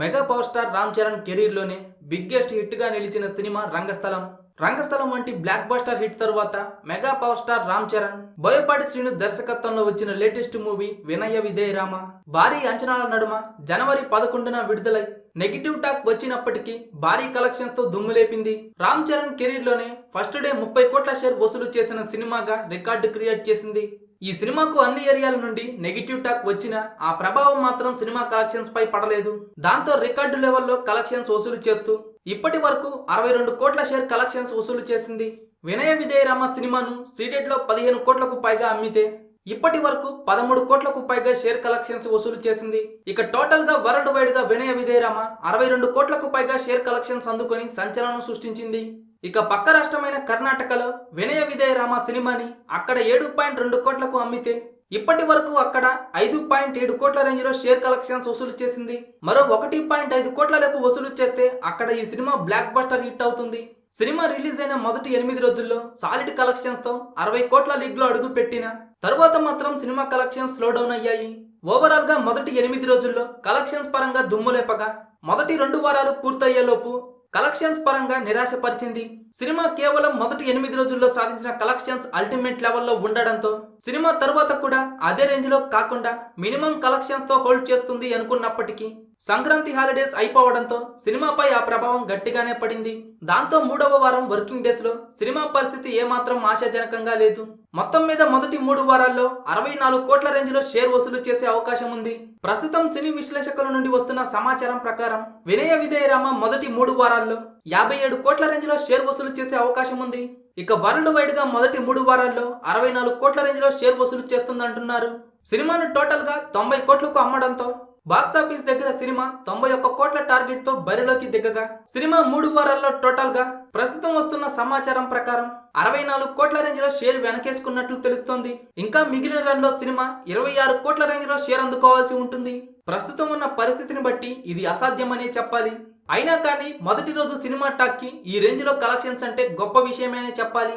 Mega power star Ram Charan కెరీర్లోనే biggest హిట్గా నిలిచిన సినిమా రంగస్థలం. రంగస్థలం వంటి బ్లాక్ బస్టర్ హిట్ తరువాత mega power star Ram Charan Boyapati Srinu దర్శకత్వంలో వచ్చిన లేటెస్ట్ మూవీ వినయ విధేయ రామ భారీ అంచనాల నడుమ జనవరి పదకొండున విడుదలై నెగిటివ్ టాక్ వచ్చినప్పటికీ భారీ కలెక్షన్స్తో దుమ్ము లేపింది రామ్ చరణ్ కెరీర్లోనే ఫస్ట్ డే ముప్పై కోట్ల షేర్ వసూలు చేసిన సినిమాగా రికార్డు క్రియేట్ చేసింది. ఈ సినిమాకు అన్ని ఏరియాల నుండి నెగిటివ్ టాక్ వచ్చినా ఆ ప్రభావం మాత్రం సినిమా కలెక్షన్స్ పై పడలేదు. దాంతో రికార్డు లెవెల్లో కలెక్షన్స్ వసూలు చేస్తూ ఇప్పటి వరకు అరవై రెండు కోట్ల షేర్ కలెక్షన్స్ వసూలు చేసింది. వినయ విజయరామ సినిమాను సీడెడ్లో పదిహేను కోట్లకు పైగా అమ్మితే ఇప్పటి వరకు పదమూడు కోట్లకు పైగా షేర్ కలెక్షన్స్ వసూలు చేసింది. ఇక టోటల్గా వరల్డ్ వైడ్గా వినయ విజయరామ అరవై రెండు కోట్లకు పైగా షేర్ కలెక్షన్స్ అందుకొని సంచలనం సృష్టించింది. ఇక పక్క రాష్ట్రమైన కర్ణాటకలో వినయ విధేయరామ సినిమాని అక్కడ ఏడు పాయింట్ రెండు కోట్లకు అమ్మితే ఇప్పటి వరకు అక్కడ ఐదు పాయింట్ ఏడు కోట్ల రేంజ్లో షేర్ కలెక్షన్స్ వసూలు చేసింది. మరో ఒకటి పాయింట్ ఐదు కోట్ల రేపు వసూలు చేస్తే అక్కడ ఈ సినిమా బ్లాక్ బస్టర్ హిట్ అవుతుంది. సినిమా రిలీజ్ అయిన మొదటి ఎనిమిది రోజుల్లో సాలిడ్ కలెక్షన్స్తో అరవై కోట్ల లీగ్లో అడుగు పెట్టిన తరువాత మాత్రం సినిమా కలెక్షన్స్ స్లో డౌన్ అయ్యాయి. ఓవరాల్గా మొదటి ఎనిమిది రోజుల్లో కలెక్షన్స్ పరంగా దుమ్ములేపగా మొదటి రెండు వారాలు పూర్తయ్యేలోపు కలెక్షన్స్ పరంగా నిరాశపరిచింది. సినిమా కేవలం మొదటి ఎనిమిది రోజుల్లో సాధించిన కలెక్షన్స్ అల్టిమేట్ లెవెల్లో ఉండడంతో సినిమా తరువాత కూడా అదే రేంజ్లో కాకుండా మినిమం కలెక్షన్స్తో హోల్డ్ చేస్తుంది అనుకున్నప్పటికీ సంక్రాంతి హాలిడేస్ అయిపోవడంతో సినిమాపై ఆ ప్రభావం గట్టిగానే పడింది. దాంతో మూడవ వారం వర్కింగ్ డేస్లో సినిమా పరిస్థితి ఏమాత్రం ఆశాజనకంగా లేదు. మొత్తం మీద మొదటి మూడు వారాల్లో అరవై నాలుగు కోట్ల రేంజ్లో షేర్ వసూలు చేసే అవకాశం ఉంది. ప్రస్తుతం సినీ విశ్లేషకుల నుండి వస్తున్న సమాచారం ప్రకారం వినయ విధేయరామ మొదటి మూడు వారాల్లో యాభై ఏడు కోట్ల రేంజ్లో షేర్ వసూలు చేసే అవకాశం ఉంది. ఇక వరల్డ్ వైడ్గా మొదటి మూడు వారాల్లో అరవై నాలుగు కోట్ల రేంజ్లో షేర్ వసూలు చేస్తుందంటున్నారు. సినిమాను టోటల్గా తొంభై కోట్లకు అమ్మడంతో బాక్సాఫీస్ దగ్గర సినిమా తొంభై ఒక్క కోట్ల టార్గెట్తో బరిలోకి దిగగా. సినిమా మూడు వారాల్లో టోటల్గా ప్రస్తుతం వస్తున్న సమాచారం ప్రకారం అరవై నాలుగు కోట్ల రేంజ్లో షేర్ వెనకేసుకున్నట్లు తెలుస్తోంది. ఇంకా మిగిలిన రన్లో సినిమా ఇరవై ఆరు కోట్ల రేంజ్లో షేర్ అందుకోవాల్సి ఉంటుంది. ప్రస్తుతం ఉన్న పరిస్థితిని బట్టి ఇది అసాధ్యమనే చెప్పాలి. అయినా కానీ మొదటి రోజు సినిమా టాక్కి ఈ రేంజ్లో కలెక్షన్స్ అంటే గొప్ప విషయమేనే చెప్పాలి.